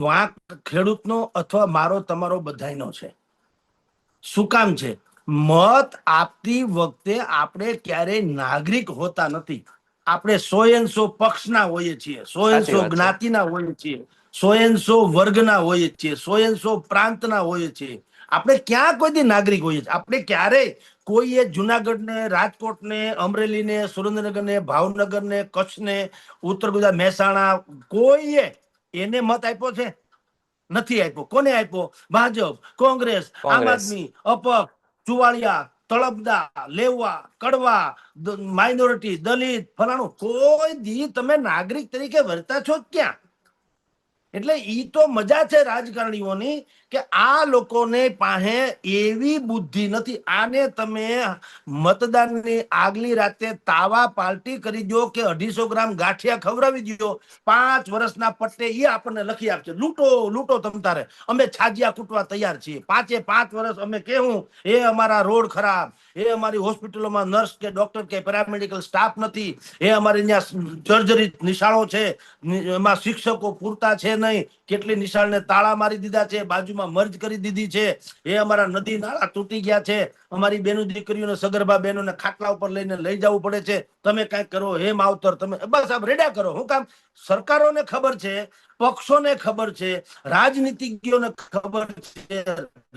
વાંક ખેડૂતનો અથવા મારો તમારો બધાનો છે. શું કામ છે? મત આપતી વખતે આપણે ક્યારેય નાગરિક હોતા નથી. આપણે સો એન સો પક્ષના હોઈએ છીએ સો એન સો જ્ઞાતિના હોઈએ છીએ સો એન સો વર્ગના હોઈએ છીએ સો એન સો પ્રાંતના હોઈએ છીએ. આપણે ક્યાં કોઈ નાગરિક હોઈએ છીએ? આપણે ક્યારેય કોઈએ જુનાગઢને રાજકોટને અમરેલીને સુરેન્દ્રનગરને ભાવનગરને કચ્છને ઉત્તર ગુજરાત મહેસાણા કોઈએ એને મત આપ્યો છે? નથી આપ્યો. કોને આપ્યો? ભાજપ કોંગ્રેસ આમ. આદમી અપક્ષ ચુવાડિયા તળપદા લેવા કડવા માઇનોરિટી દલિત ફલાણું. કોઈ દી તમે નાગરિક તરીકે વર્તા છો ક્યાં? એટલે ઈ તો મજા છે રાજકારણીઓની કે આ લોકોને પાસે એવી બુદ્ધિ નથી. આને તમે મતદાનની આગલી રાતે તાવા પાલટી કરી દો કે અઢીસો ગ્રામ ગાંઠિયા ખવડાવી દો પાંચ વર્ષના પટ્ટે એ આપણને લખી આપશે. લૂંટો લૂંટો તમ તારે. અમે છાજિયા કૂટવા તૈયાર છીએ. પાંચે પાંચ વર્ષ અમે કેવું એ અમારા રોડ ખરાબ. એ અમારી હોસ્પિટલોમાં નર્સ કે ડોક્ટર કે પેરામેડિકલ સ્ટાફ નથી. એ અમારે ત્યાં સર્જરી નિશાળો છે. એમાં શિક્ષકો પૂરતા છે નહીં. કેટલી નિશાળને તાળા મારી દીધા છે બાજુમાં મર્જ કરી દીધી છે. એ અમારા નદી નાળા તૂટી ગયા છે. અમારી બેનો દીકરીઓને સગર્ભા બહેનોને ખાટલા ઉપર લઈને લઈ જવું પડે છે. તમે કંઈક કરો હે માવતર તમે બસ આપ રેડા કરો. હું કામ સરકારોને ખબર છે પક્ષોને ખબર છે રાજનીતિજ્ઞોને ખબર છે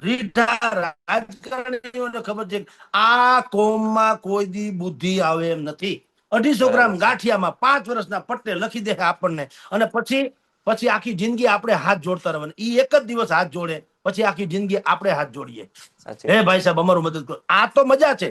રીઢા રાજકારણીઓને ખબર છે આ કોમમાં કોઈ દી બુદ્ધિ આવે એમ નથી. અઢીસો ગ્રામ ગાંઠિયામાં પાંચ વર્ષના પટ્ટે લખી દે આપણને. અને પછી પછી આખી જિંદગી આપણે હાથ જોડતા રહેવાનું. ઈ એક જ દિવસ હાથ જોડે પછી આખી જિંદગી આપણે હાથ જોડીએ. હે ભાઈ સાહેબ અમારું મદદ કરો. આ તો મજા છે.